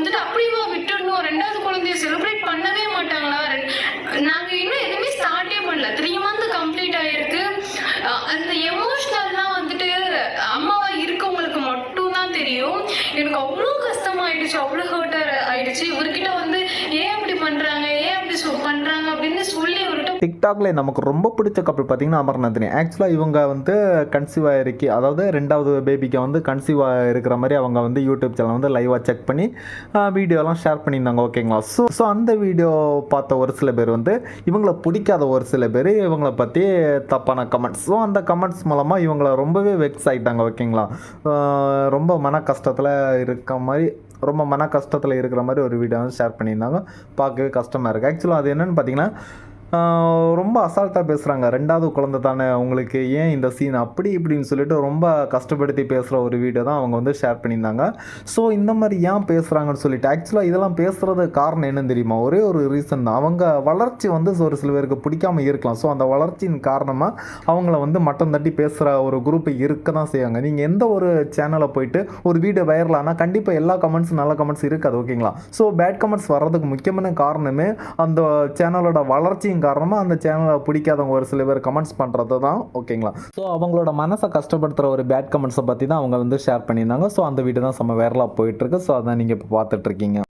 வந்துட்டு அப்படிவா விட்டுடணும். ரெண்டாவது குழந்தைய செலிப்ரேட் பண்ணவே மாட்டாங்களா? நாங்க இன்னும் எதுவுமே ஸ்டார்டே பண்ணல. த்ரீ மந்த் கம்ப்ளீட் ஆயிருக்கு. அந்த எமோஷனல்லாம் வந்துட்டு அம்மாவா இருக்கவங்களுக்கு மட்டும் தான் தெரியும். எனக்கு அவ்வளோ கஷ்டமாயிடுச்சு அவ்வளோ ஹர்ட்டர் ஆயிடுச்சு. இவர்கிட்ட வந்து ஏன் அப்படி பண்றாங்க? பண்றாங்க அப்படின்னு சொல்லி அவர்கிட்ட டிக்டாக்ல நமக்கு ரொம்ப பிடிச்ச கப்பல் பார்த்தீங்கன்னா அமர்நாத்தினி. ஆக்சுவலாக இவங்க வந்து கன்சீவ் ஆகிருக்கி அதாவது ரெண்டாவது பேபிக்கு வந்து கன்சீவ் இருக்கிற மாதிரி அவங்க வந்து யூடியூப் சேனல் வந்து லைவாக செக் பண்ணி வீடியோலாம் ஷேர் பண்ணியிருந்தாங்க ஓகேங்களா ஸோ ஸோ அந்த வீடியோ பார்த்த ஒரு சில பேர் வந்து இவங்கள பிடிக்காத ஒரு சில பேர் இவங்களை பற்றி தப்பான கமெண்ட்ஸ் ஸோ அந்த கமெண்ட்ஸ் மூலமாக இவங்களை ரொம்பவே வெக்ஸ் ஆகிட்டாங்க ஓகேங்களா ரொம்ப மன கஷ்டத்தில் இருக்க மாதிரி ரொம்ப மன கஷ்டத்தில் இருக்கிற மாதிரி ஒரு வீடியோ வந்து ஷேர் பண்ணியிருந்தாங்க. பார்க்கவே கஷ்டமாக இருக்குது ஆக்சுவலாக அது என்னென்னு பார்த்தீங்கன்னா ரொம்ப அசால்ட்டாக பேசுகிறாங்க ரெண்டாவது குழந்தை தானே உங்களுக்கு. ஏன் இந்த சீன் அப்படி இப்படின்னு சொல்லிட்டு ரொம்ப கஷ்டப்படுத்தி பேசுகிற ஒரு வீடியோ தான் அவங்க வந்து ஷேர் பண்ணியிருந்தாங்க. ஸோ இந்த மாதிரி ஏன் பேசுகிறாங்கன்னு சொல்லிட்டு ஆக்சுவலாக இதெல்லாம் பேசுகிறது காரணம் என்னன்னு தெரியுமா? ஒரே ஒரு ரீசன் தான். அவங்க வளர்ச்சி வந்து ஒரு சில பேருக்கு பிடிக்காம இருக்கலாம். ஸோ அந்த வளர்ச்சியின் காரணமாக அவங்கள வந்து மட்டம் தட்டி பேசுகிற ஒரு குரூப் இருக்க தான் செய்வாங்க. நீங்கள் எந்த ஒரு சேனலை போயிட்டு ஒரு வீடியோ வைரல் ஆனால் கண்டிப்பாக எல்லா கமெண்ட்ஸும் நல்ல கமெண்ட்ஸ் இருக்காது ஓகேங்களா ஸோ பேட் கமெண்ட்ஸ் வர்றதுக்கு முக்கியமான காரணமே அந்த சேனலோட வளர்ச்சியின் காரணமாக அந்த சேனலை பிடிக்காதவங்க ஒரு சில பேர் கமெண்ட்ஸ் பண்ணுறது தான் ஓகேங்களா ஸோ அவங்களோட மனசை கஷ்டப்படுத்துகிற ஒரு பேட் கமெண்ட்ஸை பற்றி தான் அவங்க வந்து ஷேர் பண்ணியிருந்தாங்க. ஸோ அந்த வீடியோ தான் செம்ம வைரலாக போயிட்டுருக்கு ஸோ அதான் நீங்கள் இப்போ பார்த்துட்ருக்கீங்க